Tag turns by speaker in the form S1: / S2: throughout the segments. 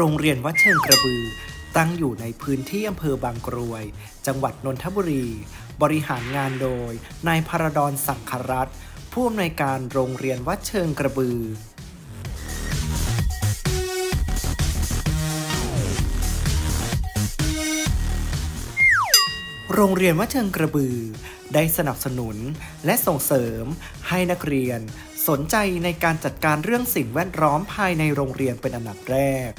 S1: รงเรียนวัดเชิงกระบือ ตั้งอยู่ในพื้นที่อำเภอบางกรวย จังหวัดนนทบุรี บริหารงานโดย นายพารดอนสังครัตผู้อำนวยการโรงเรียนวัดเชิงกระบือโรงเรียนวัดเชิงกระบือ ได้สนับสนุนและส่งเสริม ให้นักเรียน สนใจในการจัดการเรื่องสิ่งแวดล้อมภายในโรงเรียนเป็นอันดับแรก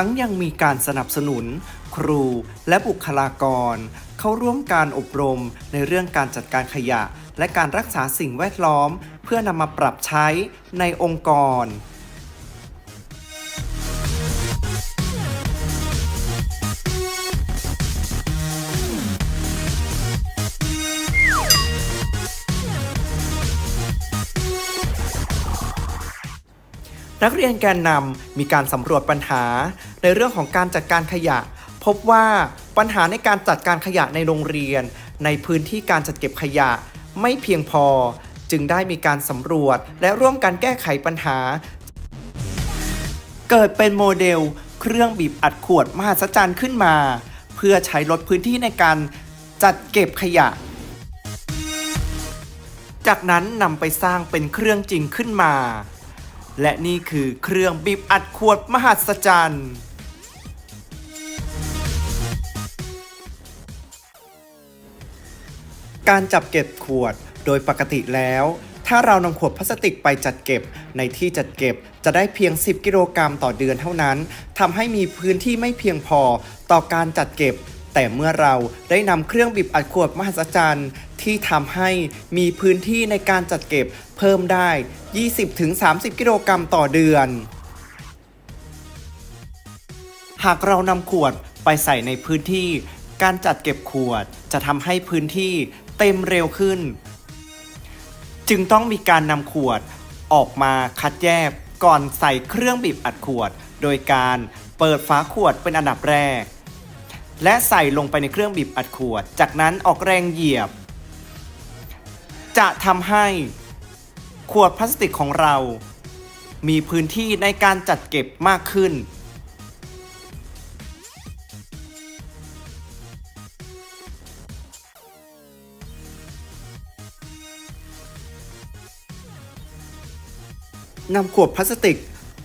S1: ทั้งยังมีการสนับสนุน ครูและบุคลากร เข้าร่วมการอบรมในเรื่องการจัดการขยะ และการรักษาสิ่งแวดล้อม เพื่อนำมาปรับใช้ในองค์กร นักเรียนแกนนำมีการสำรวจปัญหา ในเรื่องของการจัดการขยะ พบว่าปัญหาในการจัดการขยะในโรงเรียน ในพื้นที่การจัดเก็บขยะ ไม่เพียงพอ จึงได้มีการสำรวจ และร่วมกันแก้ไขปัญหา เกิดเป็นโมเดล เครื่องบีบอัดขวดมหัศจรรย์ขึ้นมา เพื่อใช้ลดพื้นที่ในการจัดเก็บขยะ จากนั้นนำไปสร้างเป็นเครื่องจริงขึ้นมา และนี่คือเครื่องบีบอัดขวดมหัศจรรย์ การจับเก็บขวดโดยปกติแล้ว ถ้าเรานำขวดพลาสติกไปจัดเก็บ ในที่จัดเก็บจะได้เพียง 10 กิโลกรัมต่อเดือนเท่านั้นทำให้มีพื้นที่ไม่เพียงพอต่อการจัดเก็บ แต่เมื่อเราได้นำเครื่องบีบอัดขวดมหัศจรรย์ที่ทำให้มีพื้นที่ในการจัดเก็บเพิ่มได้ 20-30 กิโลกรัมต่อเดือน หากเรานำขวดไปใส่ในพื้นที่ การจัดเก็บขวดจะทำให้พื้นที่เต็มเร็วขึ้น จึงต้องมีการนำขวดออกมาคัดแยกก่อนใส่เครื่องบีบอัดขวด โดยการเปิดฝาขวดเป็นอันดับแรก และใส่ลงไปในเครื่องบีบอัดขวด จากนั้นออกแรงเหยียบ จะทำให้ขวดพลาสติกของเรา มีพื้นที่ในการจัดเก็บมากขึ้น นำขวดพลาสติก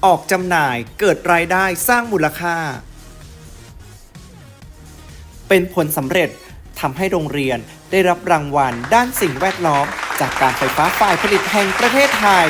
S1: ออกจำหน่ายเกิดรายได้สร้างมูลค่า เป็นผลสำเร็จทำให้โรงเรียนได้รับรางวัลด้านสิ่งแวดล้อม จากการไฟฟ้าฝ่ายผลิตแห่งประเทศไทย